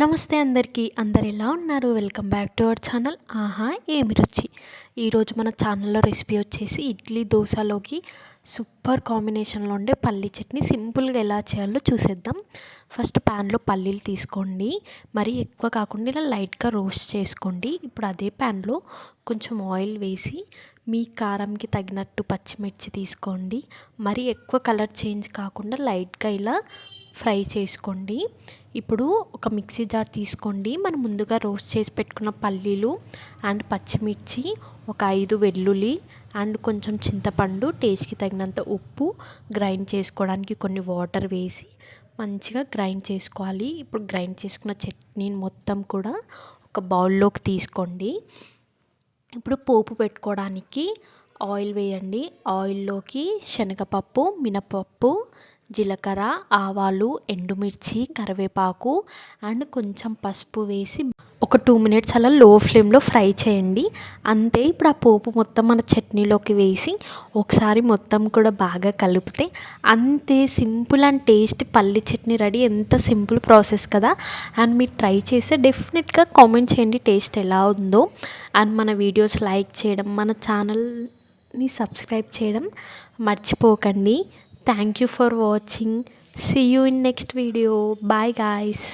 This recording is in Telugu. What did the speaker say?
నమస్తే అందరికీ. అందరు ఎలా ఉన్నారు? Welcome back to our channel Aha Emi Ruchi. ఈరోజు మన ఛానల్లో రెసిపీ వచ్చేసి ఇడ్లీ దోశలోకి సూపర్ కాంబినేషన్లో ఉండే పల్లీ చట్నీ సింపుల్గా ఎలా చేయాలో చూసేద్దాం. ఫస్ట్ ప్యాన్లో పల్లీలు తీసుకోండి. మరి ఎక్కువ కాకుండా ఇలా లైట్గా రోస్ట్ చేసుకోండి. ఇప్పుడు అదే ప్యాన్లో కొంచెం ఆయిల్ వేసి మీ కారంకి తగినట్టు పచ్చిమిర్చి తీసుకోండి. మరి ఎక్కువ కలర్ చేంజ్ కాకుండా లైట్గా ఇలా ఫ్రై చేసుకోండి. ఇప్పుడు ఒక మిక్సీ జార్ తీసుకోండి. మనం ముందుగా రోస్ట్ చేసి పెట్టుకున్న పల్లీలు అండ్ పచ్చిమిర్చి ఒక ఐదు వెల్లుల్లి అండ్ కొంచెం చింతపండు టేస్ట్కి తగినంత ఉప్పు గ్రైండ్ చేసుకోవడానికి కొన్ని వాటర్ వేసి మంచిగా గ్రైండ్ చేసుకోవాలి. ఇప్పుడు గ్రైండ్ చేసుకున్న చట్నీని మొత్తం కూడా ఒక బౌల్లోకి తీసుకోండి. ఇప్పుడు పోపు పెట్టుకోవడానికి ఆయిల్ వేయండి. ఆయిల్లోకి శనగపప్పు మినపప్పు జీలకర్ర ఆవాలు ఎండుమిర్చి కరివేపాకు అండ్ కొంచెం పసుపు వేసి ఒక టూ మినిట్స్ అలా లో ఫ్లేమ్లో ఫ్రై చేయండి. అంతే ఇప్పుడు ఆ పోపు మొత్తం మన చట్నీలోకి వేసి ఒకసారి మొత్తం కూడా బాగా కలిపితే అంతే సింపుల్ అండ్ టేస్ట్ పల్లి చట్నీ రెడీ. ఎంత సింపుల్ ప్రాసెస్ కదా. అండ్ మీరు ట్రై చేస్తే డెఫినెట్గా కామెంట్ చేయండి టేస్ట్ ఎలా ఉందో. అండ్ మన వీడియోస్ లైక్ చేయడం మన ఛానల్ ని సబ్స్క్రైబ్ చేయడం మర్చిపోకండి. Thank you for watching see you in next video bye guys